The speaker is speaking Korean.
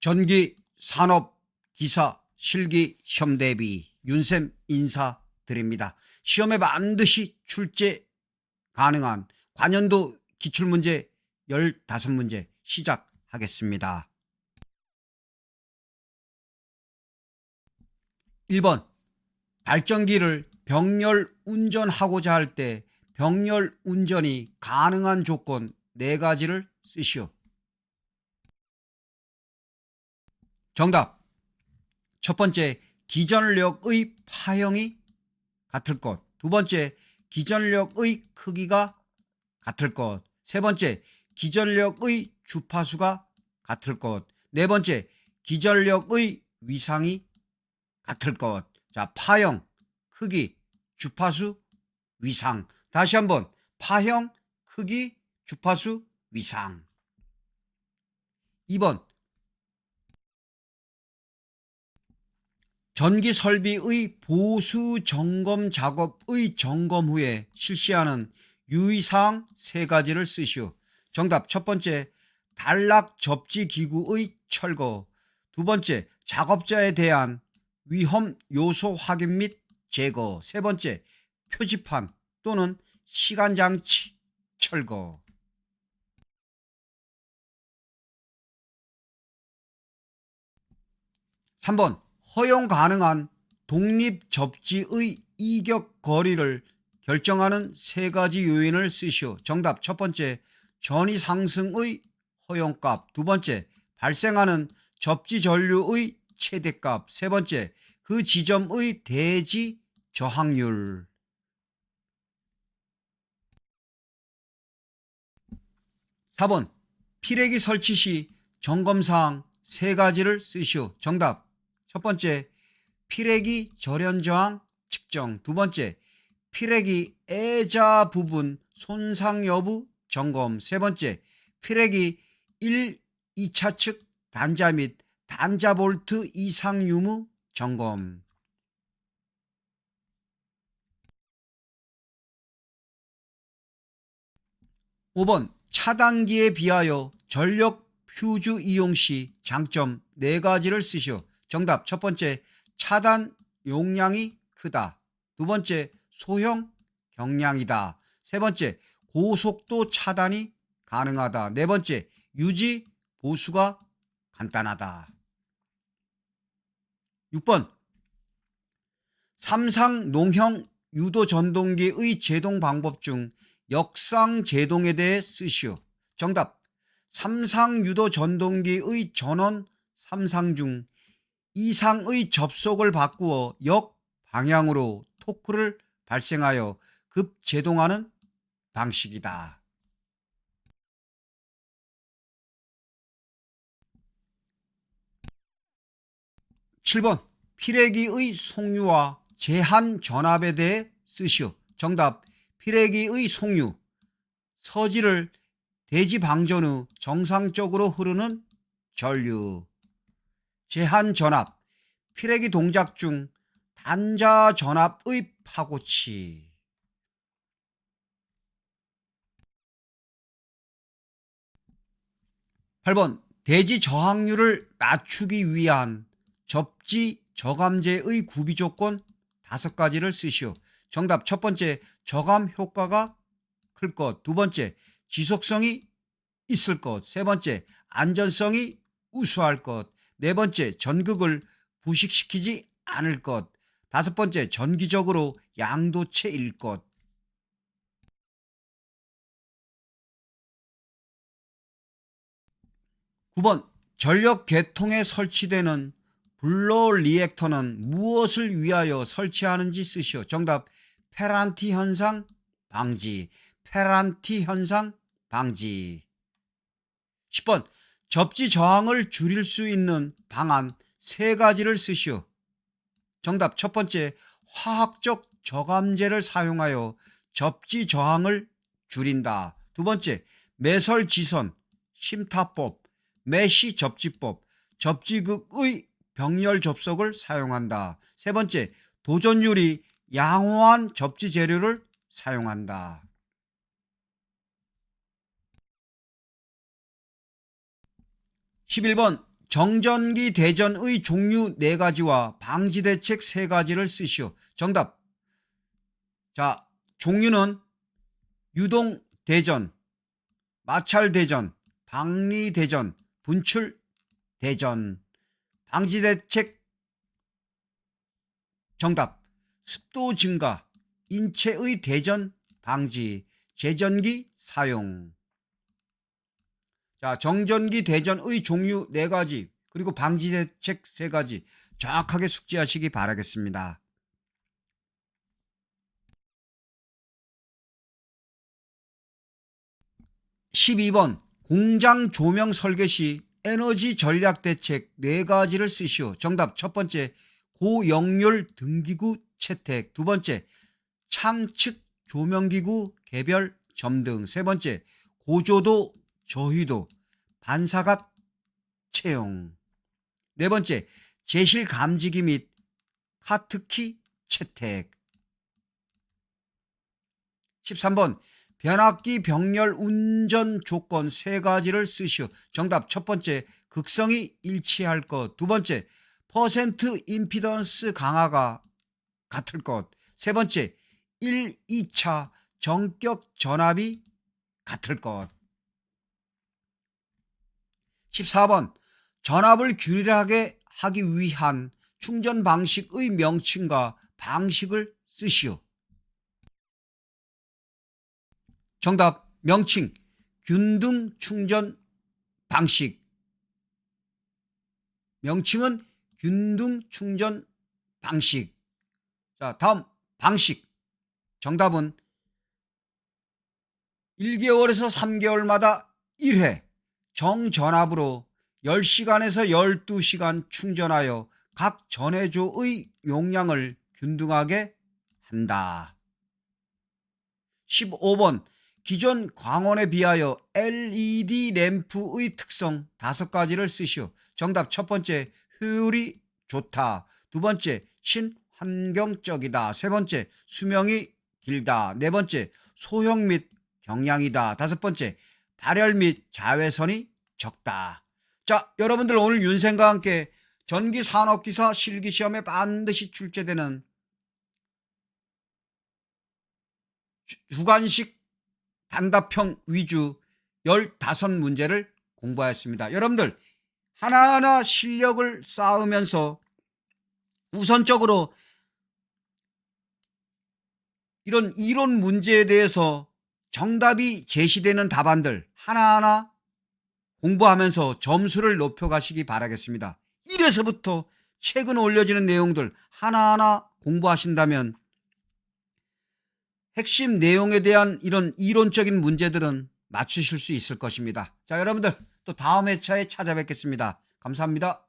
전기 산업 기사 실기 시험 대비 윤쌤 인사드립니다. 시험에 반드시 출제 가능한 관연도 기출문제 15문제 시작하겠습니다. 1번 발전기를 병렬 운전하고자 할 때 병렬 운전이 가능한 조건 네 가지를 쓰시오. 정답. 첫 번째, 기전력의 파형이 같을 것. 두 번째, 기전력의 크기가 같을 것. 세 번째, 기전력의 주파수가 같을 것. 네 번째, 기전력의 위상이 같을 것. 자, 파형, 크기, 주파수, 위상. 다시 한번 파형, 크기, 주파수, 위상. 2번 전기 설비의 보수 점검 작업의 점검 후에 실시하는 유의사항 세 가지를 쓰시오. 정답 첫 번째 단락 접지 기구의 철거. 두 번째 작업자에 대한 위험 요소 확인 및 제거. 세 번째 표지판 또는 시간 장치 철거. 3번 허용 가능한 독립 접지의 이격 거리를 결정하는 세 가지 요인을 쓰시오. 정답 첫 번째 전위 상승의 허용값. 두 번째 발생하는 접지 전류의 최대값. 세 번째 그 지점의 대지 저항률. 4번 피레기 설치 시 점검사항 세 가지를 쓰시오. 정답 첫 번째 피레기 절연 저항 측정. 두 번째 피레기 애자 부분 손상 여부 점검. 세 번째 피레기 1, 2차 측 단자 및 단자 볼트 이상 유무 점검. 오번 차단기에 비하여 전력 퓨즈 이용 시 장점 네 가지를 쓰시오. 정답 첫 번째 차단 용량이 크다. 두 번째 소형 경량이다. 세 번째 고속도 차단이 가능하다. 네 번째 유지 보수가 간단하다. 6번 삼상 농형 유도 전동기의 제동 방법 중 역상 제동에 대해 쓰시오. 정답 삼상 유도 전동기의 전원 삼상 중 이상의 접속을 바꾸어 역 방향으로 토크를 발생하여 급 제동하는 방식이다. 7번 피레기의 송유와 제한 전압에 대해 쓰시오. 정답 피레기의 송유 서지를 대지 방전 후 정상적으로 흐르는 전류 제한 전압 피레기 동작 중 단자 전압의 파고치 8번 대지 저항률을 낮추기 위한 접지 저감제의 구비 조건 다섯 가지를 쓰시오. 정답 첫 번째 저감 효과가 클 것. 두 번째 지속성이 있을 것. 세 번째 안전성이 우수할 것. 네 번째 전극을 부식시키지 않을 것. 다섯 번째 전기적으로 양도체일 것. 9번 전력 계통에 설치되는 블로 리액터는 무엇을 위하여 설치하는지 쓰시오. 정답 페란티 현상 방지. 페란티 현상 방지. 10번 접지 저항을 줄일 수 있는 방안 세 가지를 쓰시오. 정답 첫 번째 화학적 저감제를 사용하여 접지 저항을 줄인다. 두 번째 매설 지선 심타법 메시 접지법 접지극의 병렬 접속을 사용한다. 세 번째 도전율이 양호한 접지 재료를 사용한다. 11번 정전기 대전의 종류 4가지와 방지 대책 3가지를 쓰시오. 정답. 자, 종류는 유동 대전, 마찰 대전, 방리 대전, 분출 대전. 방지 대책 정답. 습도 증가, 인체의 대전 방지, 제전기 사용. 자, 정전기 대전의 종류 4가지, 그리고 방지 대책 3가지 정확하게 숙지하시기 바라겠습니다. 12번 공장 조명 설계 시 에너지 전략 대책 4가지를 쓰시오. 정답 첫 번째 고영률 등기구 채택 두 번째 창측 조명기구 개별 점등 세 번째 고조도 저휘도 반사각 채용 네 번째 제실 감지기 및 카트키 채택 13번 변압기 병렬 운전 조건 세 가지를 쓰시오. 정답 첫 번째 극성이 일치할 것. 두 번째 퍼센트 임피던스 강화가 같을 것. 세 번째 1, 2차 정격 전압이 같을 것. 14번 전압을 균일하게 하기 위한 충전 방식의 명칭과 방식을 쓰시오. 정답 명칭 균등 충전 방식. 명칭은 균등 충전 방식. 자 다음 방식. 정답은 1개월에서 3개월마다 1회 정전압으로 10시간에서 12시간 충전하여 각 전해조의 용량을 균등하게 한다. 15번 기존 광원에 비하여 LED 램프의 특성 다섯 가지를 쓰시오. 정답 첫 번째 효율이 좋다. 두 번째 친환경적이다. 세 번째 수명이 길다. 네 번째 소형 및 경량이다. 다섯 번째 발열 및 자외선이 적다. 자, 여러분들 오늘 윤생과 함께 전기 산업기사 실기 시험에 반드시 출제되는 주관식 단답형 위주 15문제를 공부하였습니다. 여러분들 하나하나 실력을 쌓으면서 우선적으로 이런 이론 문제에 대해서 정답이 제시되는 답안들 하나하나 공부하면서 점수를 높여가시기 바라겠습니다. 1에서부터 최근 올려지는 내용들 하나하나 공부하신다면 핵심 내용에 대한 이런 이론적인 문제들은 맞추실 수 있을 것입니다. 자, 여러분들 또 다음 회차에 찾아뵙겠습니다. 감사합니다.